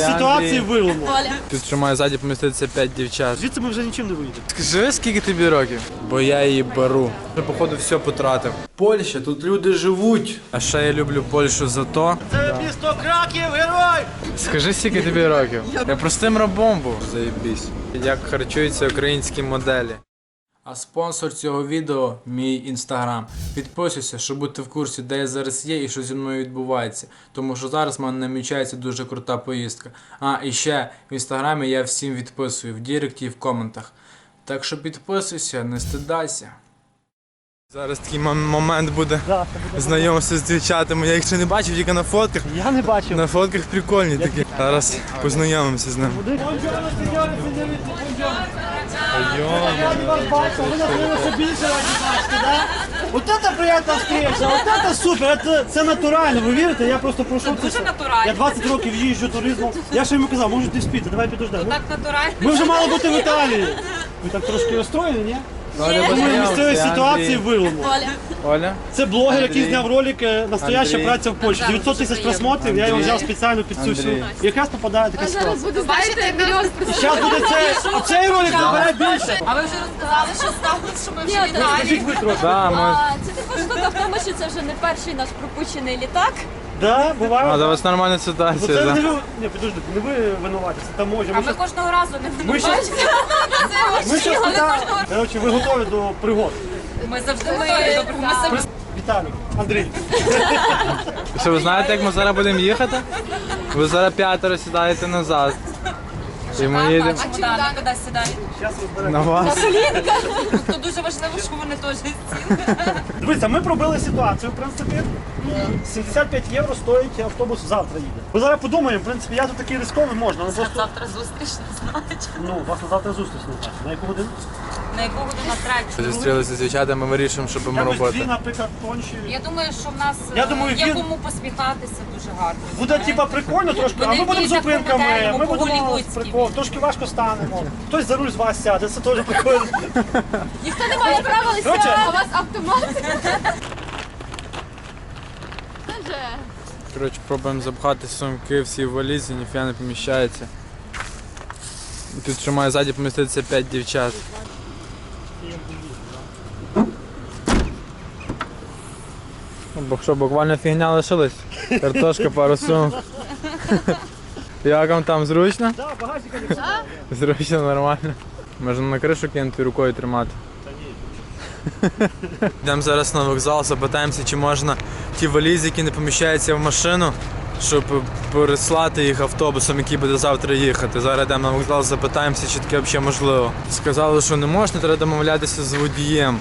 Ситуації вилому. Тут що має ззаді поміститися 5 дівчат. Звідси ми вже нічим не вийдемо. Скажи, скільки тобі років? Бо я її беру. Вже, походу, все потратив. Польща, тут люди живуть. А ще я люблю Польщу за то. Це місто Краків, герой! Скажи, скільки тобі років? Я простим рабом був. Заєбісь. Як харчуються українські моделі. А спонсор цього відео мій інстаграм. Підписуйся, щоб бути в курсі, де я зараз є і що зі мною відбувається. Тому що зараз в мене намічається дуже крута поїздка. А, і ще в інстаграмі я всім відписую в Діректі і в коментах. Так що підписуйся, не стидайся. Зараз такий момент буде Да, з дівчатами. Я їх ще не бачив, тільки на фотках. Я не бачив. На фотках прикольні такі. Зараз познайомимося з ними. Бонжорно, сеньори, сеньорити, бонжорно. Я не вас бачу, ви накрилися більше раді бачите, да? Вот это приятна встреча, вот это супер, это, це натурально, ви вірите? Я просто пройшов це. дуже все. натурально. Я 20 років їжджу туризмом. Я ще йому казав, може ти спіти, давай підождемо. Так натурально. Ми вже мали бути в Італії. Ви так трошки розстроєні, ні? Оля, Ми місцеві ситуації вилому. Оля. Це блогер, який зняв ролик е, «Настояща Андрій. праця в Польщі». 900 тисяч просмотрів, я його Андрій. взяв спеціально під цю всю. Андрій. Якраз попадає така ситуація. Ви бачите, мільйон Зараз буде це, а цей ролик набере більше. А ви вже розказали, що сталося, що ми вже в Скажіть ви трохи. Да, ми... А, це також штука в тому, що це вже не перший наш пропущений літак. Да, буває. А, до вас нормальна Ну, ситуація, це не да? ви, не, підожди, не ви винуваті, це там може. А Ми ми щас- кожного разу не Ми щас-. Ми зараз питаємо. Коротше, ви готові до пригод. Ми завжди готові до ми завжди. Віталій, Андрій. Що ви знаєте, як ми зараз будемо їхати? Ви зараз п'ятеро сідаєте назад. І ми їдемо А чемодани куди сідають? На вас. Тут дуже важливо, що вони теж сіли. Дивіться, ми пробили ситуацію, в принципі. 75 євро стоїть автобус завтра їде. Ми зараз подумаємо, в принципі, я тут такий рисковий можна, але просто, Завтра зустріч, не значить. ну, у вас на завтра зустріч не значить. На яку годину? На яку годину третю. Зустрілися з дівчатами, ми вирішимо, що будемо Якось дві, робити. наприклад, тонші. Я думаю, що в нас Я е, думаю, є він- кому посміхатися дуже гарно. Буде типа прикольно трошки, а Вони ми будемо йдуть зупинками, ми будемо по-голлівудськи. прикол, трошки важко станемо. Хтось за руль з вас сяде, це теж прикольно. Ніхто не має права Коротше, а у вас автомат. Коротше, пробуємо запхати сумки всі в валізі, ніфіга не поміщається. Тут що має ззаді поміститися 5 дівчат. Бо що, буквально фігня лишилась. Картошка, пару сумок. Як вам там зручно? Да, багажника не Зручно, нормально. Можна на кришу кинути рукою тримати. Йдемо зараз на вокзал, запитаємося, чи можна ті валізи, які не поміщаються в машину, щоб переслати їх автобусом, який буде завтра їхати. Зараз йдемо на вокзал, запитаємося, чи таке взагалі можливо. Сказали, що не можна, треба домовлятися з водієм.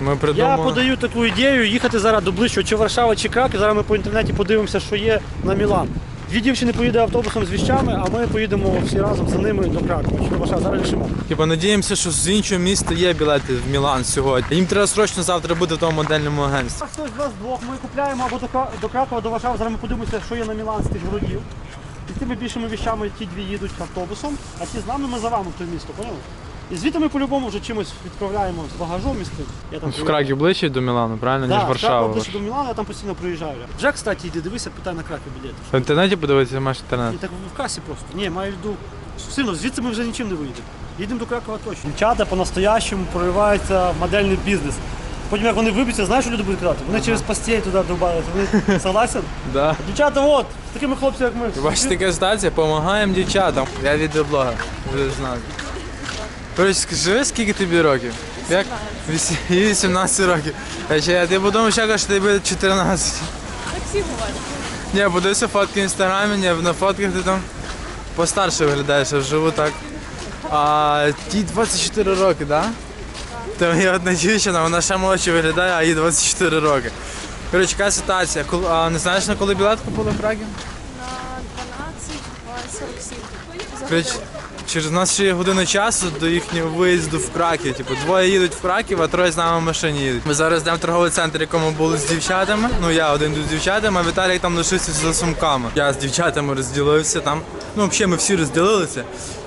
Ми Я подаю таку ідею їхати зараз до ближчого чи Варшава, чи Краків. Зараз ми по інтернеті подивимося, що є на Мілан. Дві дівчини поїде автобусом з віщами, а ми поїдемо всі разом за ними до Кракова. Чи до Варшави. Зараз рішимо. Типа надіємося, що з іншого міста є білети в Мілан сьогодні. Їм треба срочно завтра бути в тому модельному агентстві. А хтось з вас двох ми купляємо або до, Кра- до Кракова, до Варшави. Зараз ми подивимося, що є на Мілан з тих городів. І з тими більшими віщами ті дві їдуть автобусом, а ті з нами ми за вами в те місто, поняли? І звідти ми по-любому вже чимось відправляємо з багажом із. Я там В Краків ближче до Мілану, правильно, Да, ніж Варшава. ближче до Мілана, я там постійно проїжджаю. Вже, кстати, йди, дивися, питай на Краків білети. В інтернеті подивитися маєш інтернет. І так в касі просто. Ні, маю виду. Сильно, звідси ми вже нічим не вийдемо. Їдемо до Кракова точно. Дівчата по-настоящему прориваються в модельний бізнес. Потім як вони виб'ються, знаєш, що люди будуть казати? Вони через постіль туди добавляють. Вони согласен? Да. Дівчата, от, з такими хлопцями, як ми. Бачите, така ситуація, допомагаємо дівчатам. Я відеоблогер, будеш знати. Коротше, скажи, скільки тобі років? Як? Вісі- їй 18 років. А ще я ти подумав, що кажеш, тобі буде 14. так всі говорять. Ні, подивися фотки в інстаграмі, ні, на фотках ти там постарше виглядаєш, а вживу так. А тій 24 роки, так? Да? Там є одна дівчина, вона ще молодше виглядає, а їй 24 роки. Коротше, яка ситуація? Коли- А не знаєш, на коли білет купили в Прагі? На 12, 47. Коротше, через нас ще є година часу до їхнього виїзду в Краків. Типу, двоє їдуть в Краків, а троє з нами в машині їдуть. Ми зараз йдемо в торговий центр, якому були з дівчатами. Ну я один з дівчатами, а Віталій там лишився за сумками. Я з дівчатами розділився там. Ну, взагалі, ми всі розділилися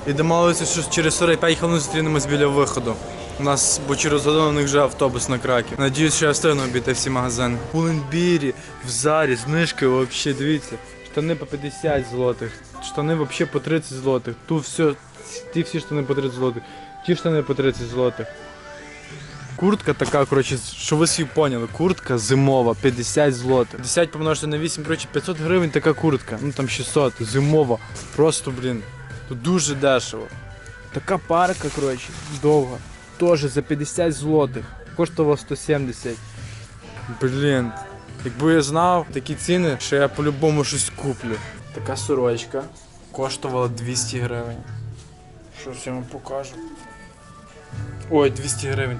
і домовилися, що через 45 хвилин зустрінемось біля виходу. У нас, бо через годину у них вже автобус на Краків. Надіюсь, що я встигну обійти всі магазини. В Пуленбірі, в Зарі, знижки взагалі, дивіться. Штани по 50 злотих, штани взагалі по 30 злотих. Тут все, ті всі штани по 30 злотих, ті штани по 30 злотих. Куртка така, коротше, що ви всі поняли, куртка зимова, 50 злотих. 50 помножити на 8, коротше, 500 гривень така куртка. Ну там 600, зимова. Просто, блін, тут дуже дешево. Така парка, коротше, довга. Теж за 50 злотих. Коштувала 170. Блін. Якби я знав такі ціни, що я по-любому щось куплю. Така сорочка коштувала 200 гривень. Що ж я вам покажу? Ой, 200 гривень,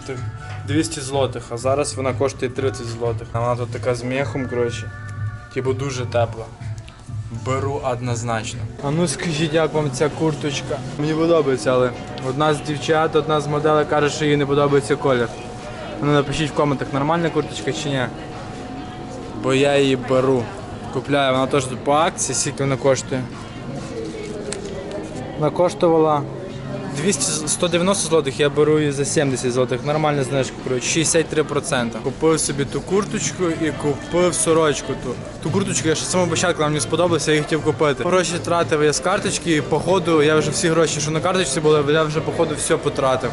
200 злотих, а зараз вона коштує 30 злотих. А Вона тут така з мехом, коротше. Типу дуже тепла. Беру однозначно. А ну скажіть, як вам ця курточка? Мені подобається, але одна з дівчат, одна з моделей каже, що їй не подобається колір. Ну напишіть в коментах, нормальна курточка чи ні. Бо я її беру. Купляю, вона теж по акції, скільки вона коштує. Вона коштувала 200, 190 злотих, я беру її за 70 злотих. Нормальна знижка, коротше, 63%. Купив собі ту курточку і купив сорочку ту. Ту курточку я ще самого початку мені сподобалася, я її хотів купити. Гроші тратив я з карточки, і походу я вже всі гроші, що на карточці були, я вже походу все потратив.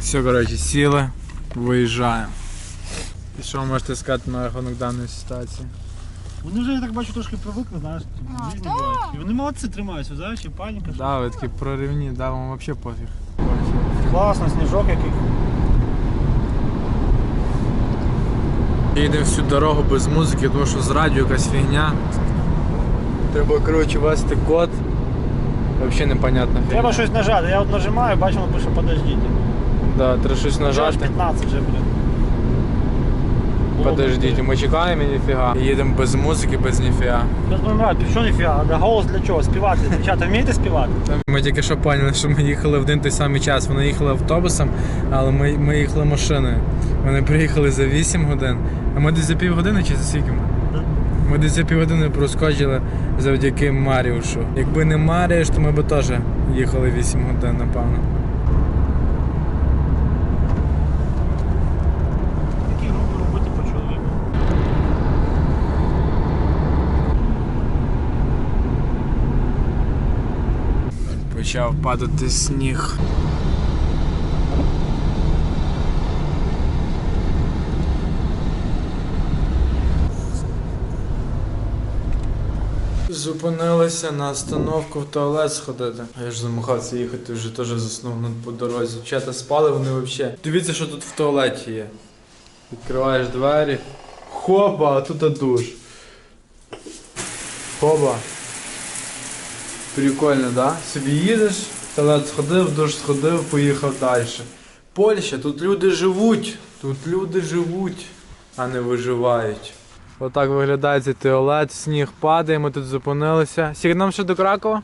Все, коротше, сіли, виїжджаємо. І що ви можете сказати на рахунок даної ситуації? Вони вже, я так бачу, трошки привикли, знаєш, різні бувають. І вони молодці тримаються, знаєш, і паніка. що- Да, ви такі проривні, да, вам взагалі пофіг. Класно, сніжок який. Їдемо всю дорогу без музики, тому що з радіо якась фігня. Треба, коротше, вести код. Взагалі непонятна фігня. Треба щось нажати. Я от нажимаю, бачимо, пише подождіть. Да, треба щось Вже аж нажати. 15 вже, блін. Подождіть, ми чекаємо і ніфіга. Їдемо без музики, без ніфіга. Без номера, що ніфіга, а голос для чого? Співати. Дівчата, вмієте співати? Ми тільки що поняли, що ми їхали в один той самий час. Вони їхали автобусом, але ми, ми їхали машиною. Вони приїхали за 8 годин, а ми десь за півгодини чи за скільки? Ми десь за півгодини проскочили завдяки Маріушу. Якби не Маріуш, то ми б теж їхали 8 годин, напевно. Які групи робити по чоловіку? Почав падати сніг. Зупинилися на остановку в туалет сходити. А я ж замахався їхати, вже теж заснув на- по дорозі. Чата спали вони взагалі. Дивіться, що тут в туалеті є. Відкриваєш двері. Хопа, а тут душ. Хоба. Прикольно, да? Собі їдеш, в сходив, душ сходив, поїхав далі. Польща, тут люди живуть. Тут люди живуть, а не виживають. Отак виглядає цей туалет, сніг падає, ми тут зупинилися. Скільки нам ще до Кракова?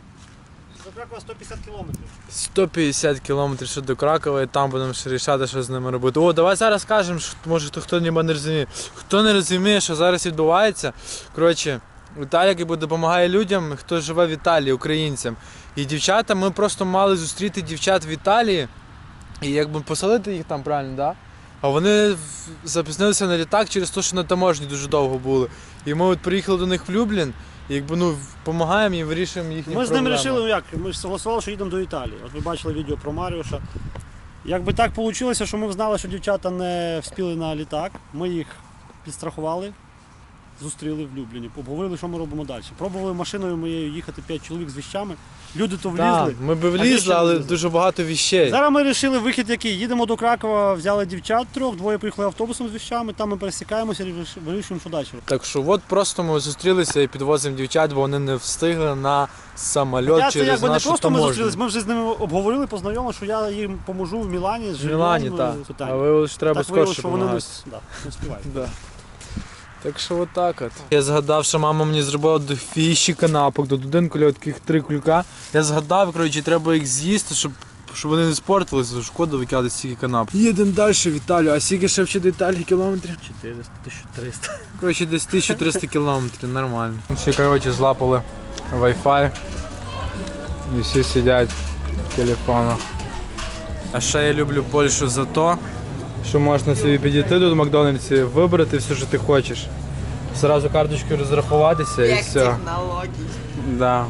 До Кракова 150 кілометрів. 150 кілометрів ще до Кракова і там будемо ще рішати, що з ними робити. О, давай зараз скажемо, що може хто, хто ніби не розуміє. Хто не розуміє, що зараз відбувається. Коротше, Віталік якби допомагає людям, хто живе в Італії, українцям. І дівчата, ми просто мали зустріти дівчат в Італії і якби поселити їх там правильно, да? А вони запізнилися на літак через те, що на таможні дуже довго були. І ми от приїхали до них в Люблін, і якби ну допомагаємо їм, вирішуємо їхні Ми з проблеми. вирішили, ну як, ми ж согласували, що їдемо до Італії. От ви бачили відео про Маріуша. Якби так вийшло, що ми знали, що дівчата не вспіли на літак, ми їх підстрахували, зустріли в Любліні, обговорили, що ми робимо далі. Пробували машиною моєю їхати 5 чоловік з віщами. Люди то влізли. Так, ми би влізли, але влізли. дуже багато віщей. Зараз ми вирішили вихід який. Їдемо до Кракова, взяли дівчат трьох, двоє поїхали автобусом з віщами, там ми пересікаємося і виріш- вирішуємо, що далі. Так що от просто ми зустрілися і підвозимо дівчат, бо вони не встигли на самольот Я це через якби не нашу просто ми таможню. зустрілись, ми вже з ними обговорили, познайомили, що я їм поможу в Мілані з В жильом, Мілані, так. питання. А виявилося, що треба так скорше що вони не, с- да, не співають. Да. Так що отак от. Я згадав, що мама мені зробила до фіші канапок, до один куля таких три кулька. Я згадав, коротше, треба їх з'їсти, щоб, щоб вони не спортилися, шкода викидати стільки канап. Їдемо далі в Італію, а скільки ще ще до Італії кілометрів? 400, 1300. Коротше, десь 1300 кілометрів, нормально. Всі, коротше, злапали Wi-Fi. І всі сидять в телефонах. А ще я люблю Польщу за те, що можна собі підійти до Макдональдсі, вибрати все, що ти хочеш. Зразу карточкою розрахуватися і Як все. технології. Да.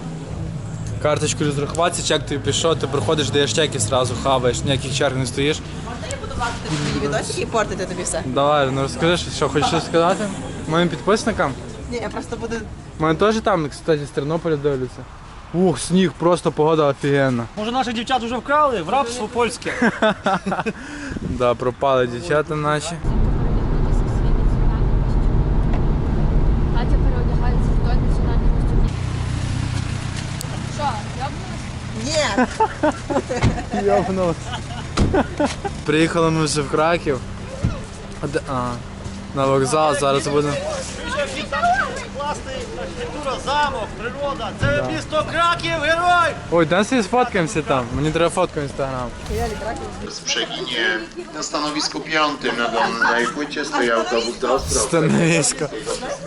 Карточкою розрахуватися, чек тобі пішов, ти приходиш, даєш чек і зразу хаваєш, ніяких черг не стоїш. Можна Я буду бачити твої відосики і портити тобі все. Давай, ну розкажи, що- що хочеш щось сказати? Моїм підписникам? Ні, я просто буду Мене теж там, кстати, з Тернополя дивляться. Ух, сніг, просто погода офігенна. Може наших дівчат вже вкрали в рабство польське. Да, пропали дівчата наші. Катя переодягається в той національний костюм. Що, Ні, Йобнулась. Приїхали ми вже в Краків. А, на вокзал, зараз будемо. Класний архітектура, замок, природа. Це місто Краків, герой! Ой, дай собі сфоткаємося там. Мені треба фотку в інстаграм. z Przeginie na stanowisku piątym na Dolnej Płycie stoi autobus do Ostrowa. Становисько.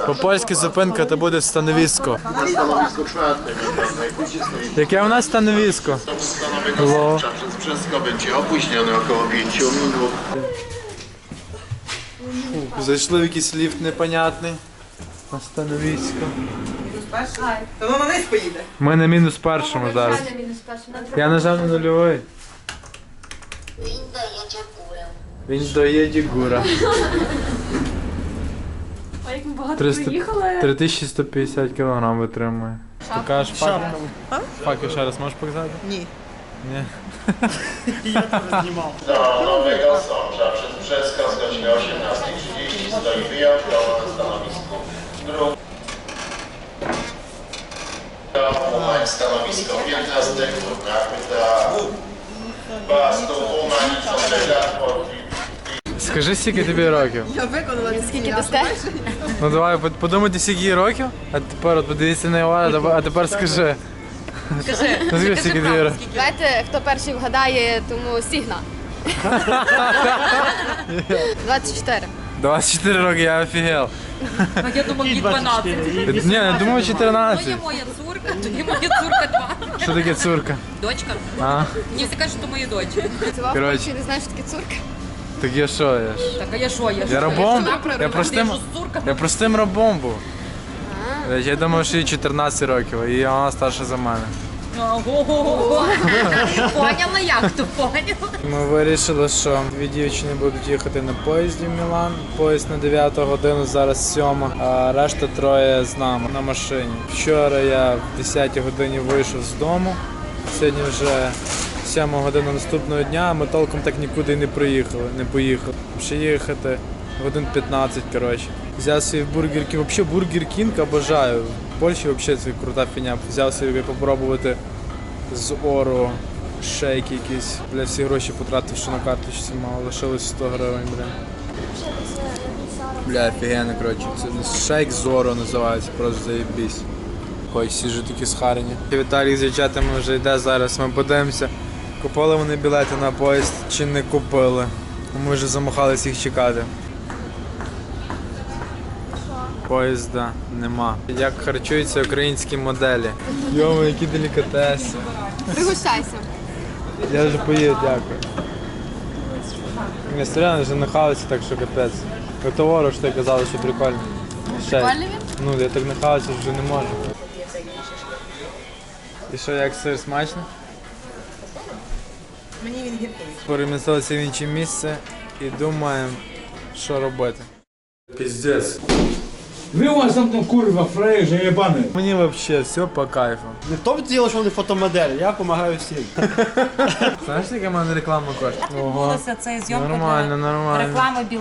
По-польськи зупинка то буде становисько. Na stanowisku czwartym na Dolnej Płycie stoi Яке у нас становисько? autobus do Nowego Hello. Sącza przez Brzesko. Będzie opóźniony około 5 minut. Зайшли в якийсь ліфт непонятний. На становисько. то воно вниз поїде. Ми на мінус першому зараз. Я нажав на нульовий. Він доїде гура. А як ми багато 300 приїхали? 3150 кг витримує. Покажеш факт? Факт ще раз можеш показати? Ні. Ні. Я теж знімав. Do Nowego Sącza przez Brzesko z godziny 18.30 stoi wyjątkowo na stanowisku stanowisko 15 górna pyta Bastu Umań co Скажи, скільки тобі років? Я виконала Скільки дасте? Ну давай под- подумайте, скільки їй років, а тепер от подивіться на Івана, а тепер скажи. Скажи, Ну, скажи, скільки тобі років. Давайте, хто перший вгадає, тому сігна. 24. 24 роки, я офігел. А я думав, їй 12. Ні, я думав То є 14. моя цурка, то є моя цурка 2. Що таке цурка? Дочка. А? Мені всі кажуть, що то моя дочка. Коротше. Чи не знаєш, що таке цурка? Так я що, я ж? Так, а я що? Я, Я рабом? Я простим, я простим рабом був. Я думав, що їй 14 років, і вона старша за мене. Поняла як, то поняла. Ми вирішили, що дві дівчини будуть їхати на поїзді в Мілан. Поїзд на 9 годину, зараз 7, а решта троє з нами на машині. Вчора я в 10 годині вийшов з дому. Сьогодні вже 7 година наступного дня, а ми толком так нікуди не приїхали, не поїхали. Ще їхати годин 15, коротше. Взяв свій бургер Кінг. Взагалі бургер Кінг обожаю. Польщі взагалі це крута фіня. Взяв собі попробувати з ору шейк якийсь. Бля, всі гроші потратив, що на карточці мало, лишилось 100 гривень, бля. Бля, офігенно, коротше. Це шейк з ору називається, просто заєбісь. Ой, всі ж такі схарені. Віталій з дівчатами вже йде зараз, ми подивимося. Купили вони білети на поїзд чи не купили. Ми вже замахались їх чекати. Поїзда нема. Як харчуються українські моделі. Йомо, які делікатеси. Пригощайся. Я вже поїв, дякую. Не стріляно вже нахавиться, так що капець. По товару що ти казали, що прикольно. Ще. Прикольний Ну, я так нахавився, вже не можу. І що, як сир смачно? Мені він гіркий. Перемістилися в інше місце і думаємо, що робити. Піздець. Wy у вас там там курва, фрейжа, jebany. Мені взагалі все по кайфу. Не в тому діло, що вони фотомоделі, я допомагаю всім. Знаєш, яка в мене реклама коштує? Ого. Це зйомка Нормально, нормально. реклами